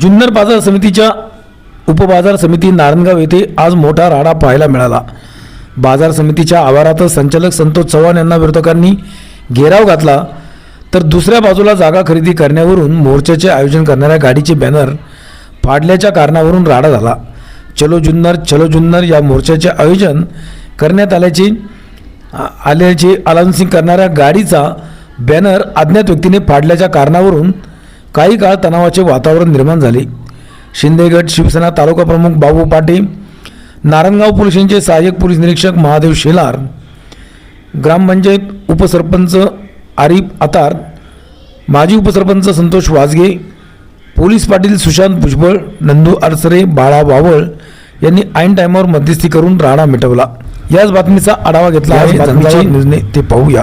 जुन्नर बाजार समितीच्या उपबाजार समिती नारायणगाव येथे आज मोठा राडा पाहायला मिळाला. बाजार समितीच्या आवारातच संचालक संतोष चव्हाण यांना विरोधकांनी घेराव घातला. तर दुसऱ्या बाजूला जागा खरेदी करण्यावरून मोर्चाचे आयोजन करणाऱ्या गाडीचे बॅनर फाडल्याच्या कारणावरून राडा झाला. चलो जुन्नर चलो जुन्नर या मोर्चाचे आयोजन करण्यात आल्याचे आल्याचे अनाउन्सिंग करणाऱ्या गाडीचा बॅनर अज्ञात व्यक्तीने फाडल्याच्या कारणावरून काही काळ तणावाचे वातावरण निर्माण झाले. शिंदेगड शिवसेना तालुका प्रमुख बाबू पाटील नारायणगाव पोलिसांचे सहाय्यक पोलीस निरीक्षक महादेव शेलार ग्रामपंचायत उपसरपंच आरिफ अतार माजी उपसरपंच संतोष वाजगे पोलीस पाटील सुशांत भुजबळ नंदू अडसरे बाळा वावळ यांनी ऐन टायमावर मध्यस्थी करून राडा मिटवला. याच बातमीचा आढावा घेतला आहे. ते पाहूया.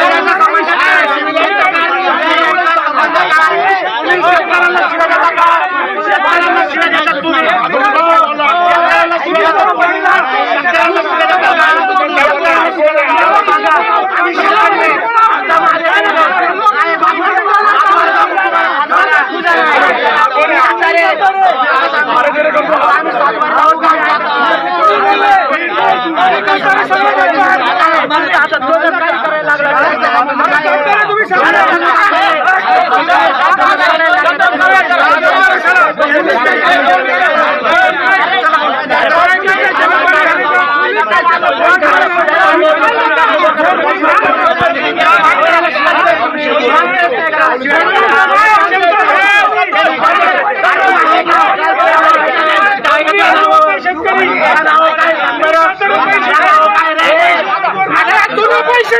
पैसे नाही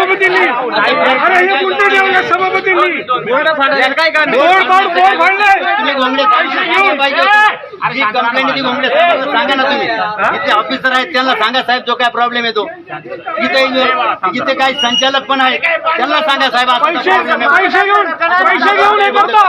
अरे हे सभापतींनी? अरे हे गुंड ठेवलेत सभापतींनी बोर्ड बोर्ड बोर्ड फाडलाय? तुम्ही घोंगडे पैसे घेऊन. जी कंप्लेंट ती घोंगडे सांगा ना तुम्ही. इथे ऑफिसर आहेत त्यांना सांगा साहेब जो काय प्रॉब्लेम येतो इथे इथे काही संचालक पण आहेत. त्यांना सांगा साहेब. पैसे घेऊन पैसे घेऊन हे करता.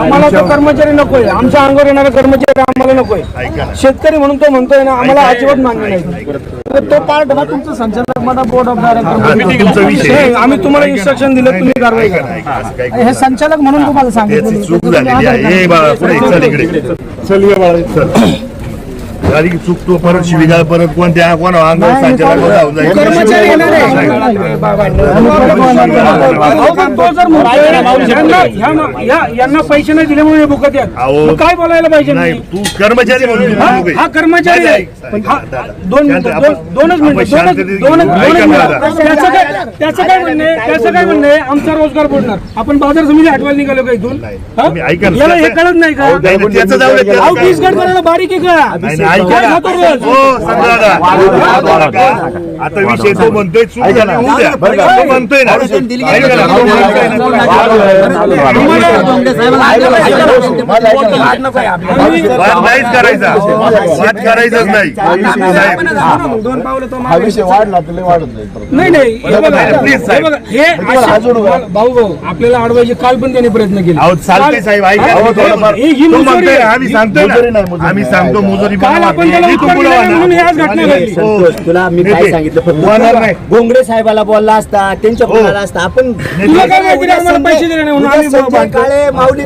आम्हाला तो कर्मचारी नकोय. आमच्या अंगावर येणारा कर्मचारी आम्हाला नकोय. शेतकरी म्हणून तो म्हणतोय ना आम्हाला अजिबात मान्य नाही. तो पार्ट हा तुमचं संचालक मला बोर्ड ऑफ डायरेक्टर आम्ही तुम्हाला इन्स्ट्रक्शन दिलं तुम्ही कारवाई करा. हे संचालक म्हणून तुम्हाला सांगितलं चूक झालेली आहे. चल. इकडे चल ये बाळा चल झाली की चूक तो परत शिवीगाळ परत कोणत्या कोणा अंगावर जाऊन जाईल. कर्मचारी येणार यांना- पैसे नाही दिल्यामुळे हे भुकत काय बोलायला पाहिजे नाही? तू कर्मचारी म्हणून हा हा. कर्मचारी आहे हा. दोन दोनच मिनिटं दोनच. दोनच त्याचं काय त्याचं काय म्हणणे त्याचं काय म्हणणे आमचा रोजगार बुडणार आपण बाजार समिती आठवायला निघालो का इथून हा? याला हे कळत नाही का त्याचं जाऊ गड बारीक आहे का हो. आता विषय तो म्हणतोय चूक झाली होऊ द्या. तो म्हणतोय ना. नाहीच करायचा. वाद करायचाच नाही. दोन पावलं तो हा. विषय वाढला तर लय वाढत. नाही साहेब. हे भाऊ भाऊ आपल्याला अडवायचे काल पण त्यांनी प्रयत्न केले. अहो चालते साहेब ऐका. हा? ही- ही आम्ही सांगतोय मुजोरी आम्ही नाही. सांगतो मुजोरी काल. आपण त्याला हे उत्तर तुम्हाला दिलं नाही म्हणा. म्हणून ही आज घटना घडली. हो. तुला मी काय सांगितलं फक्त. घोंगडे साहेबाला बोलला असता त्यांच्या. बोलायला असता आपण तुला काय माहिती रे, आम्हाला पैसे दिले नाही म्हणून उद्या आम्ही संजय बाबा- काळे माऊली?